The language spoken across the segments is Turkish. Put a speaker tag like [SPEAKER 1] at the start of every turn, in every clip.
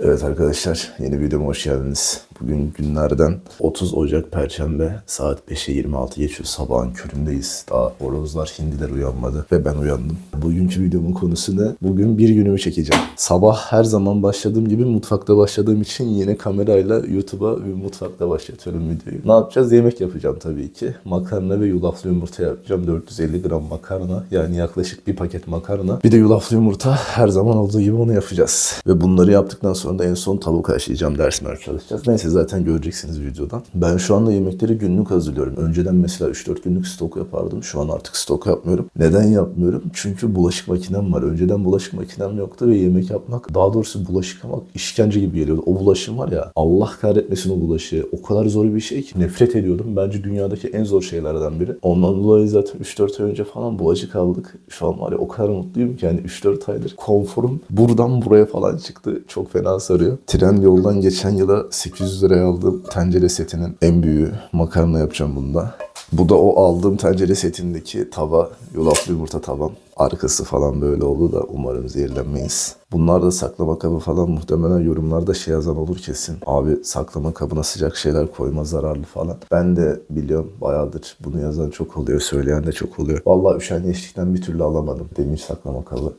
[SPEAKER 1] Evet arkadaşlar yeni videoma hoş geldiniz. Bugün günlerden 30 Ocak Perşembe saat 5'e 26 geçiyor. Sabahın köründeyiz. Daha horozlar hindiler uyanmadı ve ben uyandım. Bugünkü videomun konusu ne? Bugün bir günümü çekeceğim. Sabah her zaman başladığım gibi mutfakta başladığım için yine kamerayla YouTube'a ve mutfakta başlatıyorum videoyu. Ne yapacağız? Yemek yapacağım tabii ki. Makarna ve yulaflı yumurta yapacağım. 450 gram makarna yani yaklaşık bir paket makarna. Bir de yulaflı yumurta her zaman olduğu gibi onu yapacağız. Ve bunları yaptıktan sonra da en son tavuk haşlayacağım. Ders merk çalışacağız. Neyse zaten göreceksiniz videodan. Ben şu anda yemekleri günlük hazırlıyorum. Önceden mesela 3-4 günlük stok yapardım. Şu an artık stok yapmıyorum. Neden yapmıyorum? Çünkü bulaşık makinem var. Önceden bulaşık makinem yoktu ve yemek yapmak, daha doğrusu bulaşık yıkamak işkence gibi geliyordu. O bulaşım var ya Allah kahretmesin o bulaşığı. O kadar zor bir şey ki nefret ediyordum. Bence dünyadaki en zor şeylerden biri. Ondan dolayı zaten 3-4 ay önce falan bulaşık aldık. Şu an var ya o kadar mutluyum ki yani 3-4 aydır konforum buradan buraya falan çıktı. Çok fena sarıyor. Tren yoldan geçen yıla 800 liraya aldığım tencere setinin en büyüğü. Makarna yapacağım bunda. Bu da o aldığım tencere setindeki tava, yulaflı yumurta tavam. Arkası falan böyle oldu da umarım zehirlenmeyiz. Bunlar da saklama kabı falan muhtemelen yorumlarda şey yazan olur kesin. Abi saklama kabına sıcak şeyler koyma zararlı falan. Ben de biliyorum bayağıdır bunu yazan çok oluyor, söyleyen de çok oluyor. Vallahi üşengeçlikten bir türlü alamadım demir saklama kabı.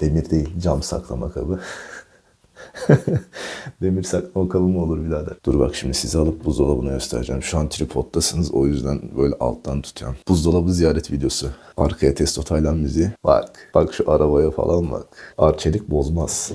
[SPEAKER 1] Demir değil, cam saklama kabı. Demir kabı mı olur birader? Dur bak şimdi sizi alıp buzdolabına göstereceğim. Şu an tripoddasınız o yüzden böyle alttan tutuyorum. Buzdolabı ziyaret videosu. Arkaya Testo Taylan müziği. Bak. Bak şu arabaya falan bak. Arçelik bozmaz.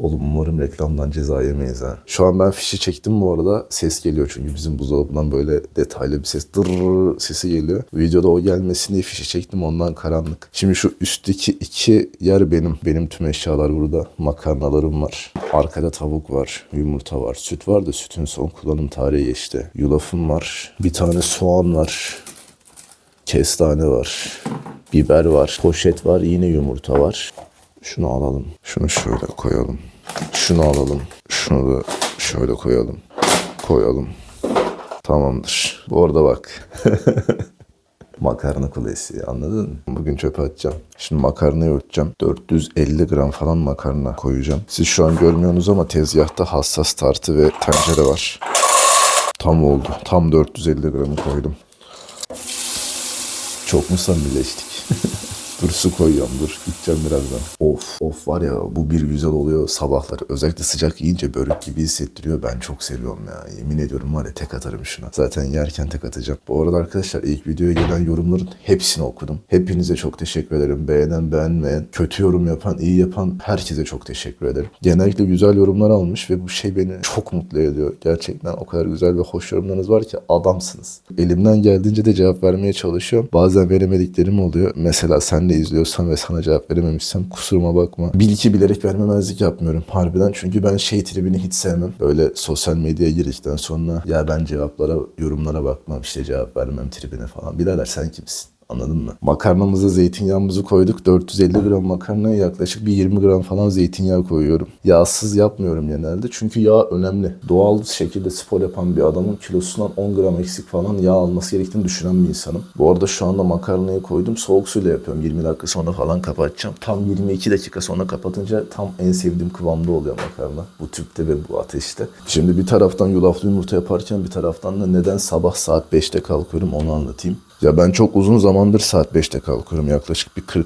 [SPEAKER 1] Oğlum umarım reklamdan ceza yemeyiz ha. Şu an ben fişi çektim bu arada. Ses geliyor çünkü bizim buzdolabından böyle detaylı bir ses dırrrr sesi geliyor. Videoda o gelmesin diye fişi çektim ondan karanlık. Şimdi şu üstteki iki yer benim. Benim tüm eşyalar burada. Makarnalarım var. Arkada tavuk var. Yumurta var. Süt var da sütün son kullanım tarihi geçti. Yulafım var. Bir tane soğan var. Kestane var. Biber var. Poşet var. Yine yumurta var. Şunu alalım. Şunu şöyle koyalım. Şunu alalım. Şunu da şöyle koyalım. Koyalım. Tamamdır. Bu arada bak. makarna kulesi anladın mı? Bugün çöpe atacağım. Şimdi makarnayı örteceğim. 450 gram falan makarna koyacağım. Siz şu an görmüyorsunuz ama tezgahta hassas tartı ve tencere var. Tam oldu. Tam 450 gramı koydum. Çok mu samimileştik? dur su koyuyorum dur. Gideceğim birazdan. Of of var ya bu bir güzel oluyor sabahlar. Özellikle sıcak yiyince börek gibi hissettiriyor. Ben çok seviyorum ya. Yemin ediyorum var ya tek atarım şuna. Zaten yerken tek atacağım. Bu arada arkadaşlar ilk videoya gelen yorumların hepsini okudum. Hepinize çok teşekkür ederim. Beğenen beğenmeyen, kötü yorum yapan, iyi yapan herkese çok teşekkür ederim. Genellikle güzel yorumlar almış ve bu şey beni çok mutlu ediyor. Gerçekten o kadar güzel ve hoş yorumlarınız var ki adamsınız. Elimden geldiğince de cevap vermeye çalışıyorum. Bazen veremediklerim oluyor. Mesela sen de izliyorsan ve sana cevap verememişsem kusuruma bakma. Bil ki bilerek vermemezlik yapmıyorum harbiden. Çünkü ben şey tribini hiç sevmem. Böyle sosyal medyaya girdikten sonra ya ben cevaplara, yorumlara bakmam işte cevap vermem tribine falan. Birader sen kimsin? Anladın mı? Makarnamızı, zeytinyağımızı koyduk. 450 gram makarnaya yaklaşık bir 20 gram falan zeytinyağı koyuyorum. Yağsız yapmıyorum genelde. Çünkü yağ önemli. Doğal şekilde spor yapan bir adamın kilosundan 10 gram eksik falan yağ alması gerektiğini düşünen bir insanım. Bu arada şu anda makarnayı koydum. Soğuk suyla yapıyorum. 20 dakika sonra falan kapatacağım. Tam 22 dakika sonra kapatınca tam en sevdiğim kıvamda oluyor makarna. Bu tüpte ve bu ateşte. Şimdi bir taraftan yulaflı yumurta yaparken bir taraftan da neden sabah saat 5'te kalkıyorum onu anlatayım. Ya ben çok uzun zamandır saat 5'te kalkıyorum. Yaklaşık bir 40-45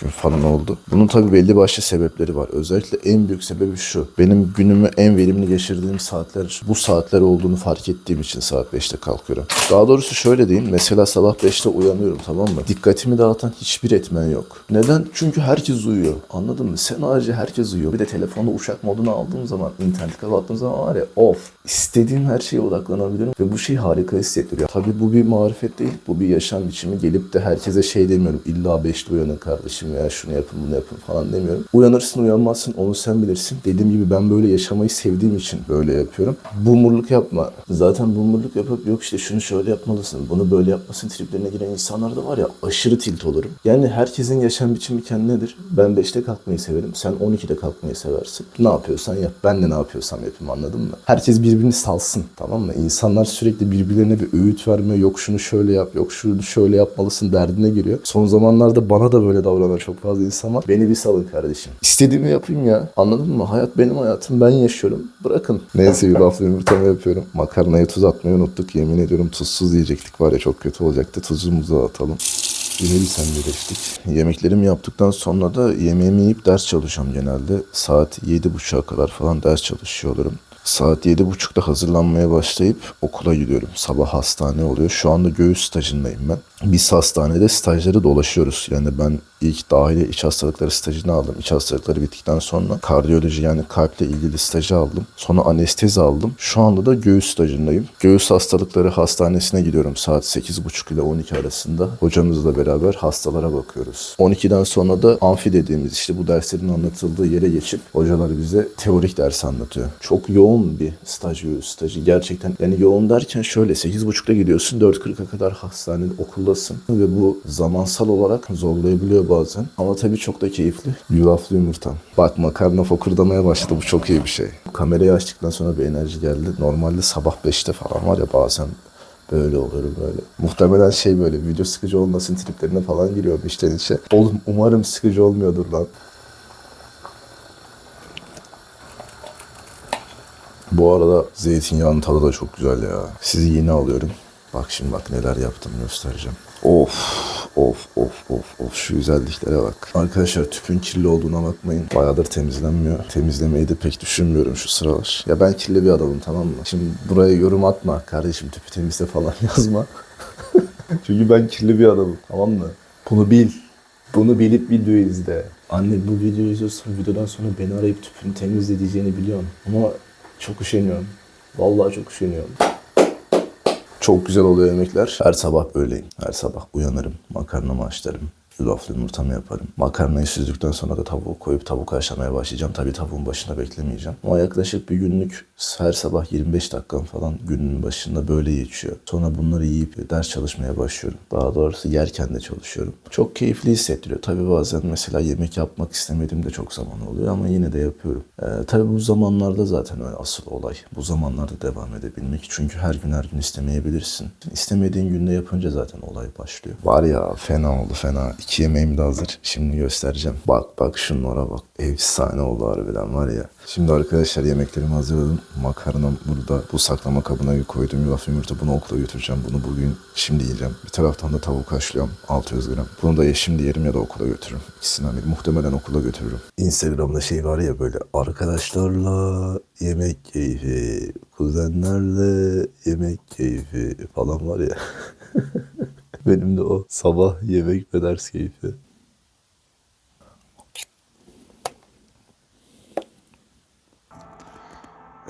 [SPEAKER 1] gün falan oldu. Bunun tabii belli başlı sebepleri var. Özellikle en büyük sebebi şu. Benim günümü en verimli geçirdiğim saatler bu saatler olduğunu fark ettiğim için saat 5'te kalkıyorum. Daha doğrusu şöyle diyeyim. Mesela sabah 5'te uyanıyorum tamam mı? Dikkatimi dağıtan hiçbir etmen yok. Neden? Çünkü herkes uyuyor. Anladın mı? Sen harici herkes uyuyor. Bir de telefonu uşak moduna aldığım zaman, internet kapattığım zaman var ya off. İstediğim her şeye odaklanabilirim ve bu şey harika hissettiriyor. Tabii bu bir marifet değil. Bu bir yaşam biçimi. Gelip de herkese şey demiyorum. İlla 5'te uyanın kardeşim veya şunu yapın bunu yapın falan demiyorum. Uyanırsın uyanmazsın onu sen bilirsin. Dediğim gibi ben böyle yaşamayı sevdiğim için böyle yapıyorum. Bumurluk yapma. Zaten bumurluk yapıp yok işte şunu şöyle yapmalısın. Bunu böyle yapmasın triplerine giren insanlar da var ya aşırı tilt olurum. Yani herkesin yaşam biçimi kendinedir. Ben 5'te kalkmayı severim. Sen 12'de kalkmayı seversin. Ne yapıyorsan yap. Ben de ne yapıyorsam yapayım anladın mı? Herkes birbirini salsın tamam mı? İnsanlar sürekli birbirlerine bir öğüt verme. Yok şunu şöyle yap, yok şunu şöyle yapmalısın derdine giriyor. Son zamanlarda bana da böyle davranan çok fazla insan var. Beni bir salın kardeşim. İstediğimi yapayım ya. Anladın mı? Hayat benim hayatım. Ben yaşıyorum. Bırakın. Neyse yulaflı yumurtamı yapıyorum. Makarnaya tuz atmayı unuttuk. Yemin ediyorum tuzsuz yiyecektik var ya çok kötü olacaktı. Tuzumuzu atalım. Yine bir sendeleştik. Yemeklerimi yaptıktan sonra da yemeğimi yiyip ders çalışıyorum genelde. Saat 7.30'a kadar falan ders çalışıyor olurum. Saat 7.30'da hazırlanmaya başlayıp okula gidiyorum. Sabah hastane oluyor. Şu anda göğüs stajındayım ben. Biz hastanede stajları dolaşıyoruz. Yani ben ilk dahiliye iç hastalıkları stajını aldım. İç hastalıkları bittikten sonra kardiyoloji yani kalple ilgili stajı aldım. Sonra anestezi aldım. Şu anda da göğüs stajındayım. Göğüs hastalıkları hastanesine gidiyorum saat 8.30 ile 12 arasında. Hocamızla beraber hastalara bakıyoruz. 12'den sonra da amfi dediğimiz işte bu derslerin anlatıldığı yere geçip hocalar bize teorik ders anlatıyor. Çok yoğun bir staj göğüs stajı. Gerçekten yani yoğun derken şöyle 8.30'da gidiyorsun 4.40'a kadar hastanede okuldasın ve bu zamansal olarak zorlayabiliyor bazen. Ama tabii çok da keyifli. Yulaflı yumurtam. Bak makarna fokurdamaya başladı. Bu çok iyi bir şey. Kamerayı açtıktan sonra bir enerji geldi. Normalde sabah 5'te falan var ya bazen böyle oluyorum böyle. Muhtemelen şey böyle video sıkıcı olmasın triplerine falan giriyorum içten içe. Oğlum umarım sıkıcı olmuyordur lan. Bu arada zeytinyağının tadı da çok güzel ya. Sizi yeni alıyorum. Bak şimdi bak neler yaptım göstereceğim. Of of of of of şu güzelliklere bak. Arkadaşlar tüpün kirli olduğuna bakmayın. Bayağıdır temizlenmiyor. Temizlemeyi de pek düşünmüyorum şu sıralar. Ya ben kirli bir adamım tamam mı? Şimdi buraya yorum atma kardeşim tüpü temizle falan yazma. Çünkü ben kirli bir adamım tamam mı? Bunu bil. Bunu bilip videoyu izle. Anne bu videoyu izliyorsan videodan sonra beni arayıp tüpünü temizle diyeceğini biliyorum. Ama çok üşeniyorum. Vallahi çok üşeniyorum. Çok güzel oluyor yemekler. Her sabah böyleyim. Her sabah uyanırım. Makarnamı haşlarım. Yulaflı yumurtamı yaparım. Makarnayı süzdükten sonra da tavuğu koyup tavuk haşlamaya başlayacağım. Tabii tavuğun başında beklemeyeceğim. Ama yaklaşık bir günlük her sabah 25 dakikam falan günün başında böyle geçiyor. Sonra bunları yiyip ders çalışmaya başlıyorum. Daha doğrusu yerken de çalışıyorum. Çok keyifli hissettiriyor. Tabii bazen mesela yemek yapmak istemediğim de çok zaman oluyor ama yine de yapıyorum. Ee, tabii bu zamanlarda zaten asıl olay. Bu zamanlarda devam edebilmek. Çünkü her gün her gün istemeyebilirsin. İstemediğin günde yapınca zaten olay başlıyor. Var ya fena oldu fena. İki yemeğim de hazır. Şimdi göstereceğim. Bak bak şunlara bak. Efsane oldu harbiden var ya. Şimdi arkadaşlar yemeklerimi hazırladım. Makarnam burada. Bu saklama kabına koydum. Yulaf yumurta. Bunu okula götüreceğim. Bunu bugün şimdi yiyeceğim. Bir taraftan da tavuk haşlıyorum. 600 gram. Bunu da şimdi yerim ya da okula götürürüm. İkisinden biri. Muhtemelen okula götürürüm. Instagram'da şey var ya böyle arkadaşlarla yemek keyfi, kuzenlerle yemek keyfi falan var ya. Benim de o sabah yemek ve ders keyfi.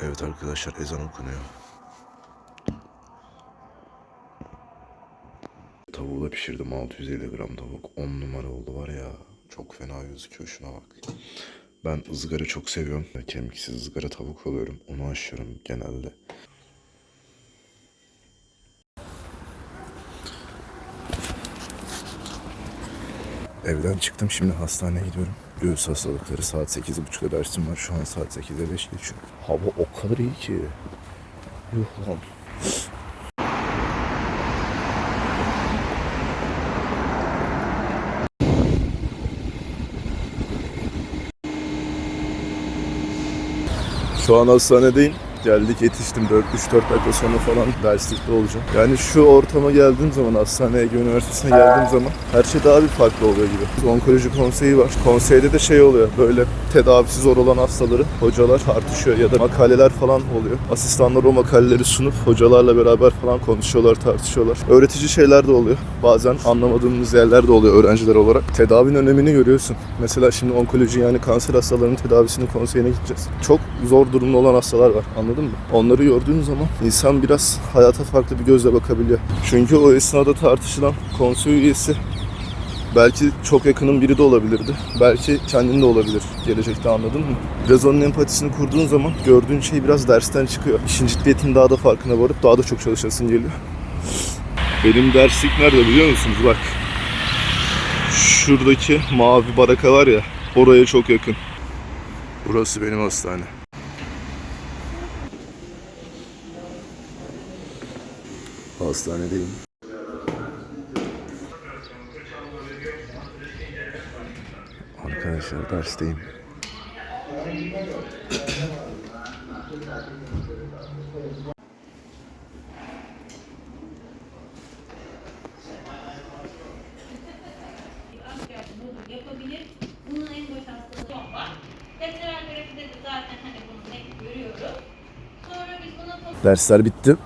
[SPEAKER 1] Evet arkadaşlar ezan okunuyor. Tavuğu da pişirdim 650 gram tavuk. 10 numara oldu var ya. Çok fena gözüküyor şuna bak. Ben ızgara çok seviyorum. Kemiksiz ızgara tavuk alıyorum. Onu aşıyorum genelde. Evden çıktım şimdi hastaneye gidiyorum. Göğüs hastalıkları saat 8.30'da dersim var. Şu an saat 8'e 5 geçiyor. Hava o kadar iyi ki. Yuh lan. Şu an hastanedeyim. Geldik yetiştim 4 3-4 dakika sonra falan derslikte olacağım. Yani şu ortama geldiğim zaman hastaneye, Ege Üniversitesi'ne geldiğim zaman her şey daha bir farklı oluyor gibi. Onkoloji konseyi var. Konseyde de şey oluyor böyle tedavisi zor olan hastaları hocalar tartışıyor ya da makaleler falan oluyor. Asistanlar o makaleleri sunup hocalarla beraber falan konuşuyorlar, tartışıyorlar. Öğretici şeyler de oluyor. Bazen anlamadığımız yerler de oluyor öğrenciler olarak. Tedavinin önemini görüyorsun. Mesela şimdi onkoloji yani kanser hastalarının tedavisinin konseyine gideceğiz. Çok zor durumda olan hastalar var anladın mı? Onları gördüğün zaman insan biraz hayata farklı bir gözle bakabiliyor. Çünkü o esnada tartışılan konsey üyesi Belki çok yakının biri de olabilirdi. Belki kendin de olabilir gelecekte anladın mı? Biraz onun empatisini kurduğun zaman gördüğün şey biraz dersten çıkıyor. İşin ciddiyetinin daha da farkına varıp daha da çok çalışasın geliyor. Benim derslik nerede biliyor musunuz? Bak. Şuradaki mavi baraka var ya oraya çok yakın. Burası benim hastane. hastanedeyim. Arkadaşlar dersteyim. Dersler bitti.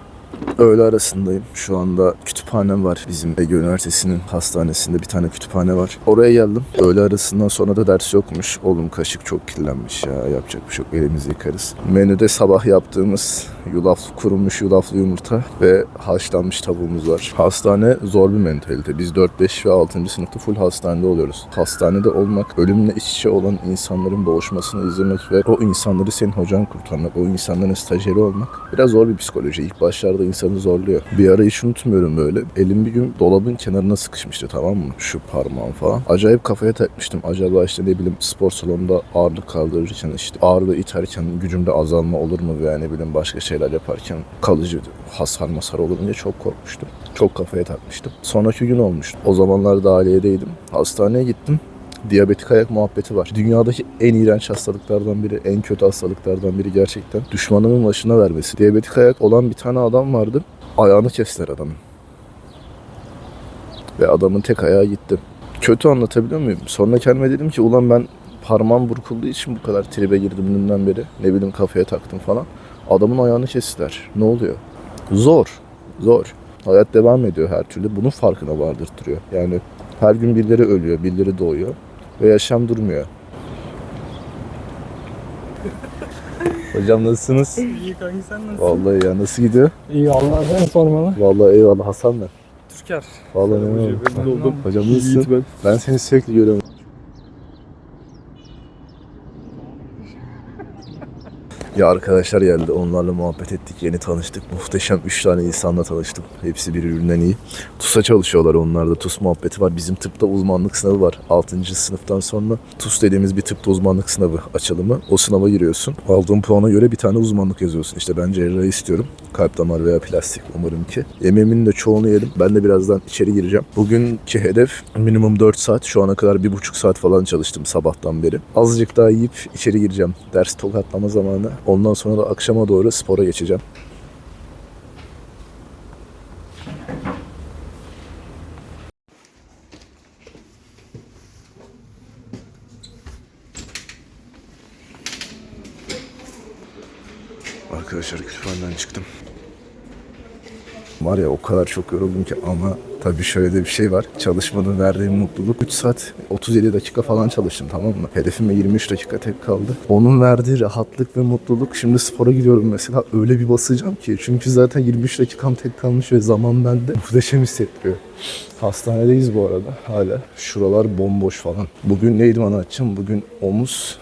[SPEAKER 1] Öğle arasındayım. Şu anda kütüphanem var. Bizim Ege Üniversitesi'nin hastanesinde bir tane kütüphane var. Oraya geldim. Öğle arasından sonra da ders yokmuş. Oğlum kaşık çok kirlenmiş ya. Yapacak bir şey yok. Elimizi yıkarız. Menüde sabah yaptığımız yulaf, kurumuş yulaflı yumurta ve haşlanmış tavuğumuz var. Hastane zor bir mentalite. Biz 4, 5 ve 6. sınıfta full hastanede oluyoruz. Hastanede olmak, ölümle iç içe olan insanların boğuşmasını izlemek ve o insanları senin hocan kurtarmak, o insanların stajyeri olmak biraz zor bir psikoloji. İlk başlarda insanı zorluyor. Bir ara hiç unutmuyorum böyle. Elim bir gün dolabın kenarına sıkışmıştı tamam mı? Şu parmağım falan. Acayip kafaya takmıştım. Acaba işte ne bileyim spor salonunda ağırlık kaldırırken işte ağırlığı iterken gücümde azalma olur mu veya ne bileyim başka şeyler yaparken kalıcı hasar masar olur diye çok korkmuştum. Çok kafaya takmıştım. Sonraki gün olmuştu. O zamanlar dahiliyedeydim. Hastaneye gittim diyabetik ayak muhabbeti var. Dünyadaki en iğrenç hastalıklardan biri, en kötü hastalıklardan biri gerçekten. Düşmanımın başına vermesi. Diyabetik ayak olan bir tane adam vardı. Ayağını kestiler adamın. Ve adamın tek ayağı gitti. Kötü anlatabiliyor muyum? Sonra kendime dedim ki ulan ben parmağım burkulduğu için bu kadar tribe girdim dünden beri. Ne bileyim kafaya taktım falan. Adamın ayağını kestiler. Ne oluyor? Zor. Zor. Hayat devam ediyor her türlü. Bunun farkına vardırtıyor. Yani her gün birileri ölüyor, birileri doğuyor. Ve yaşam durmuyor. Hocam nasılsınız?
[SPEAKER 2] İyi kanki sen nasılsın?
[SPEAKER 1] Vallahi ya nasıl gidiyor?
[SPEAKER 2] İyi Allah sen sormalı.
[SPEAKER 1] Vallahi eyvallah Hasan ben.
[SPEAKER 2] Türker.
[SPEAKER 1] Vallahi memnun oldum. Hocam nasılsın? Ben. ben seni sürekli görüyorum. Ya arkadaşlar geldi. Onlarla muhabbet ettik. Yeni tanıştık. Muhteşem 3 tane insanla tanıştım. Hepsi birbirinden iyi. TUS'a çalışıyorlar onlar da. TUS muhabbeti var. Bizim tıpta uzmanlık sınavı var. 6. sınıftan sonra TUS dediğimiz bir tıpta uzmanlık sınavı açılımı. O sınava giriyorsun. Aldığın puana göre bir tane uzmanlık yazıyorsun. İşte ben cerrahi istiyorum. Kalp damar veya plastik umarım ki. Yemeğimin de çoğunu yedim. Ben de birazdan içeri gireceğim. Bugünkü hedef minimum 4 saat. Şu ana kadar 1,5 saat falan çalıştım sabahtan beri. Azıcık daha yiyip içeri gireceğim. Ders tokatlama zamanı. Ondan sonra da akşama doğru spora geçeceğim. Arkadaşlar kütüphaneden çıktım. Var ya o kadar çok yoruldum ki ama tabii şöyle de bir şey var. Çalışmanın verdiği mutluluk 3 saat 37 dakika falan çalıştım tamam mı? Hedefime 23 dakika tek kaldı. Onun verdiği rahatlık ve mutluluk şimdi spora gidiyorum mesela öyle bir basacağım ki. Çünkü zaten 23 dakikam tek kalmış ve zaman bende muhteşem hissettiriyor. Hastanedeyiz bu arada hala. Şuralar bomboş falan. Bugün neydi anlatacağım? Bugün omuz,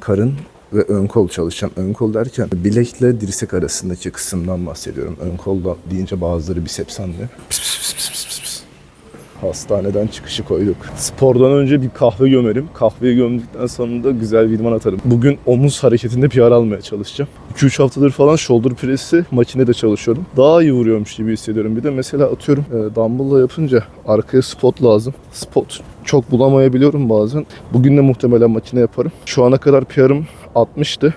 [SPEAKER 1] karın ve ön kol çalışacağım. Ön kol derken bilekle dirsek arasındaki kısımdan bahsediyorum. Ön kol da deyince bazıları biceps pıs. Hastaneden çıkışı koyduk. Spordan önce bir kahve gömerim. Kahveyi gömdükten sonra da güzel bir idman atarım. Bugün omuz hareketinde PR almaya çalışacağım. 2-3 haftadır falan shoulder press'i makinede çalışıyorum. Daha iyi vuruyormuş gibi hissediyorum. Bir de mesela atıyorum e, dumbbell'la yapınca arkaya spot lazım. Spot çok bulamayabiliyorum bazen. Bugün de muhtemelen makine yaparım. Şu ana kadar PR'ım 60'tı.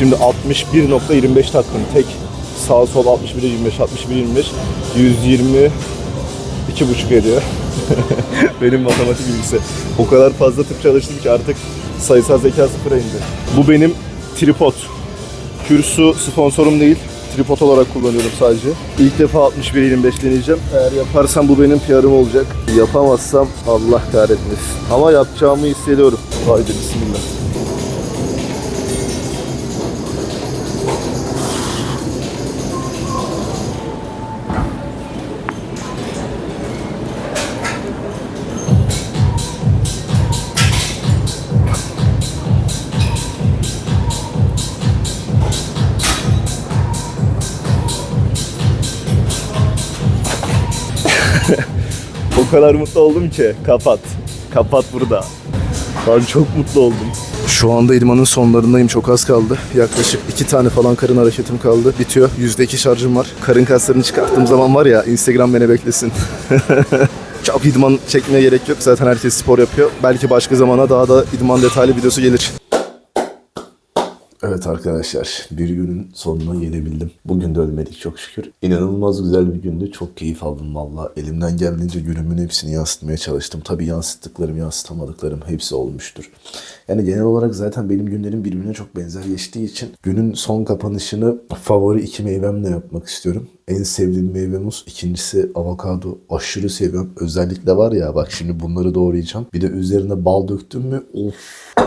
[SPEAKER 1] Şimdi 61.25 taktım tek. Sağ sol 61 25 61 25 120 iki buçuk ediyor. benim matematik bilgisi. O kadar fazla tıp çalıştım ki artık sayısal zeka sıfıra indi. Bu benim tripod. Kürsu sponsorum değil. Tripod olarak kullanıyorum sadece. İlk defa 61-25 deneyeceğim. Eğer yaparsam bu benim PR'ım olacak. Yapamazsam Allah kahretmesin. Ama yapacağımı hissediyorum. Haydi bismillah. O kadar mutlu oldum ki kapat. Kapat burada. Ben çok mutlu oldum. Şu anda idmanın sonlarındayım. Çok az kaldı. Yaklaşık iki tane falan karın hareketim kaldı. Bitiyor. Yüzde iki şarjım var. Karın kaslarını çıkarttığım zaman var ya Instagram beni beklesin. Çok idman çekmeye gerek yok. Zaten herkes spor yapıyor. Belki başka zamana daha da idman detaylı videosu gelir. Evet arkadaşlar bir günün sonuna gelebildim. Bugün de ölmedik çok şükür. İnanılmaz güzel bir gündü. Çok keyif aldım valla. Elimden geldiğince günümün hepsini yansıtmaya çalıştım. Tabii yansıttıklarım yansıtamadıklarım hepsi olmuştur. Yani genel olarak zaten benim günlerim birbirine çok benzer geçtiği için günün son kapanışını favori iki meyvemle yapmak istiyorum. En sevdiğim meyve muz. ikincisi avokado. Aşırı seviyorum. Özellikle var ya bak şimdi bunları doğrayacağım. Bir de üzerine bal döktüm mü of.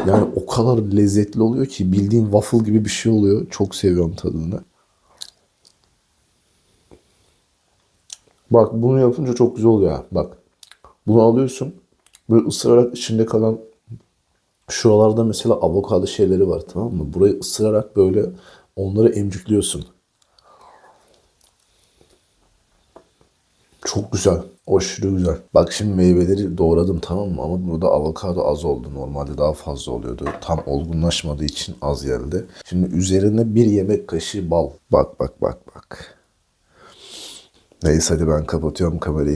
[SPEAKER 1] Yani o kadar lezzetli oluyor ki bildiğin waffle gibi bir şey oluyor. Çok seviyorum tadını. Bak bunu yapınca çok güzel oluyor. ha. Bak bunu alıyorsun. Böyle ısırarak içinde kalan şuralarda mesela avokado şeyleri var tamam mı? Burayı ısırarak böyle onları emcikliyorsun. Çok güzel. Aşırı güzel. Bak şimdi meyveleri doğradım tamam mı? Ama burada avokado az oldu. Normalde daha fazla oluyordu. Tam olgunlaşmadığı için az geldi. Şimdi üzerine bir yemek kaşığı bal. Bak bak bak bak. Neyse hadi ben kapatıyorum kamerayı.